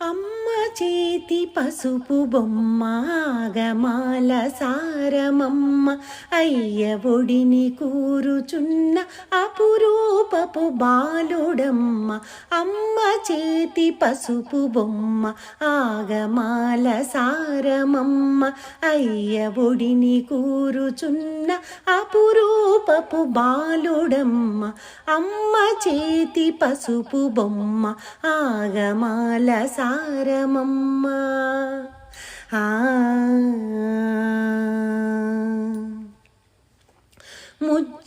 అమ్మ చేతి పసుపు బొమ్మ ఆగమాల సారమమ్మ అయ్య ఒడిని కూరుచున్న అపురూపపు బాలుడమ్మ అమ్మ చేతి పసుపు బొమ్మ ఆగమాల సారమమ్మ అయ్య ఒడిని కూరుచున్న అపురూపపు బాలుడమ్మ అమ్మ చేతి పసుపు బొమ్మ ఆగమాల సారమమ్మ. ఆ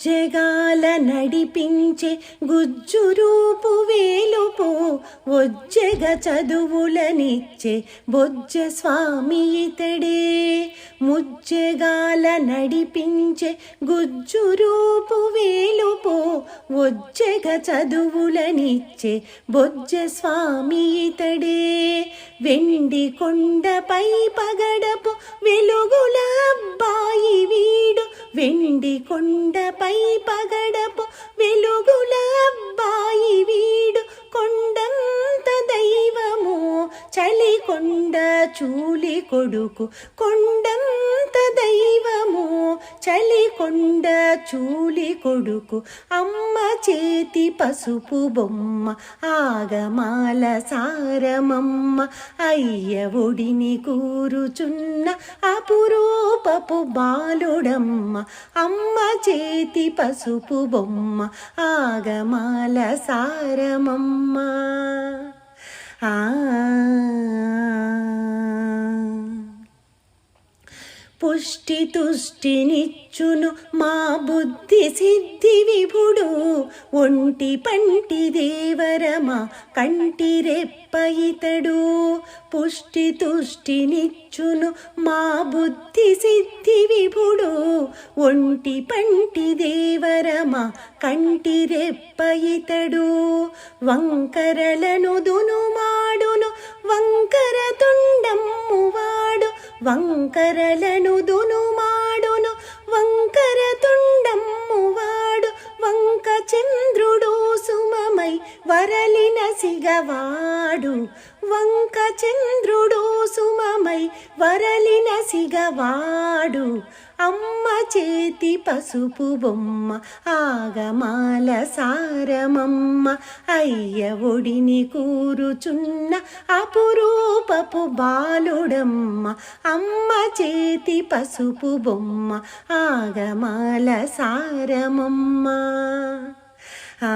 ముజ్జెగాల నడిపించే గుజ్జురూపు వేలుపు ఒజ్జెగ చదువులనిచ్చే బొజ్జ స్వామి ఇతడే. ముజ్జెగాల నడిపించే గుజ్జురూపు వేలుపు ఒజ్జెగ చదువులనిచ్చే బొజ్జ స్వామి ఇతడే. వెండి కొండపై పగడపు వెలుగుల వెండి కొండపై పగడపు వెలుగుల అబ్బాయి వీడు. కొండంత దైవము చలి కొండ చూలి కొడుకు. కొండంత దైవము చలి కొండ చూలి కొడుకు అమ్మ చేతి పసుపు బొమ్మ ఆగమాల సారమమ్మ అయ్య ఒడిని కూరుచున్న అపురూపపు బాలుడమ్మ అమ్మ చేతి పసుపు బొమ్మ ఆగమాల సారమమ్మ ఆ పుష్టి తుష్టినిచ్చును మా బుద్ధి సిద్ధి విభుడు. ఒంటి పంటి దేవరమా కంటి రెప్ప ఇతడు. పుష్టి తుష్టినిచ్చును మా బుద్ధి సిద్ధి విభుడు. ఒంటి పంటి దేవరమా కంటి రెప్ప ఇతడు. వంకరలను దునుమ వంకరలను దునుమాడును వంకర తుండమ్ము వాడు వంక చంద్రుడు సుమమై వరలిన సిగవాడు. వంక చంద్రుడు సుమమై వరలిన సిగవాడు. అమ్మ చేతి పసుపు బొమ్మ ఆగమాల సారమమ్మ అయ్య ఒడిని కూరుచున్న అపురూపపు బాలుడమ్మ అమ్మ చేతి పసుపు బొమ్మ ఆగమాల సారమమ్మ. ఆ